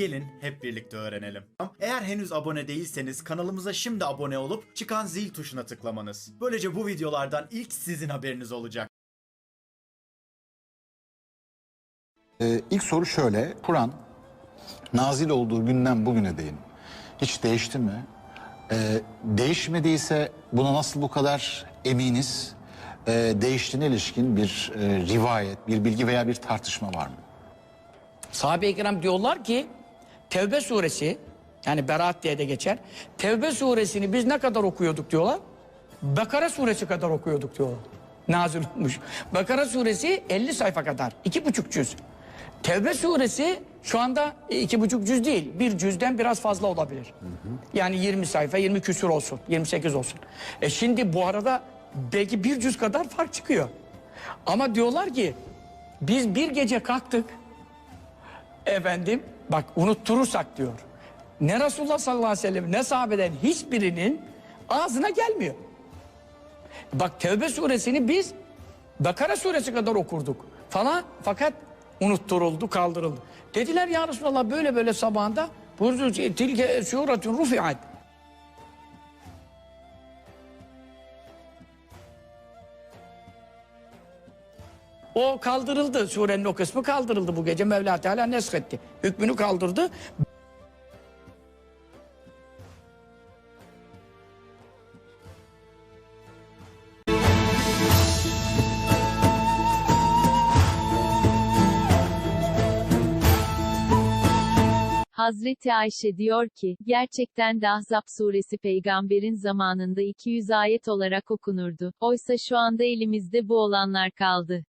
Gelin hep birlikte öğrenelim. Eğer henüz abone değilseniz kanalımıza şimdi abone olup çıkan zil tuşuna tıklamanız. Böylece bu videolardan ilk sizin haberiniz olacak. Ee, ilk soru şöyle. Kur'an nazil olduğu günden bugüne değin. Hiç değişti mi? Ee, değişmediyse buna nasıl bu kadar eminiz? Ee, değiştiğine ilişkin bir e, rivayet, bir bilgi veya bir tartışma var mı? Sahabe-i kiram diyorlar ki Tevbe suresi yani Berat diye de geçer. Tevbe suresini biz ne kadar okuyorduk diyorlar. Bakara suresi kadar okuyorduk diyorlar. Nazil olmuş. Bakara suresi 50 sayfa kadar. iki buçuk cüz. Tevbe suresi şu anda iki buçuk cüz değil. Bir cüzden biraz fazla olabilir. Yani 20 sayfa 20 küsür olsun. 28 olsun. E şimdi bu arada belki bir cüz kadar fark çıkıyor. Ama diyorlar ki biz bir gece kalktık efendim bak unutturursak diyor. Ne Resulullah sallallahu aleyhi ve sellem ne sahabeden hiçbirinin ağzına gelmiyor. Bak Tevbe suresini biz Bakara suresi kadar okurduk falan fakat unutturuldu kaldırıldı. Dediler ya Resulallah böyle böyle sabahında buyurdu tilke suretun rufiat. O kaldırıldı. Surenin o kısmı kaldırıldı bu gece. Mevla Teala neshetti. Hükmünü kaldırdı. Hazreti Ayşe diyor ki, gerçekten de Ahzab suresi peygamberin zamanında 200 ayet olarak okunurdu. Oysa şu anda elimizde bu olanlar kaldı.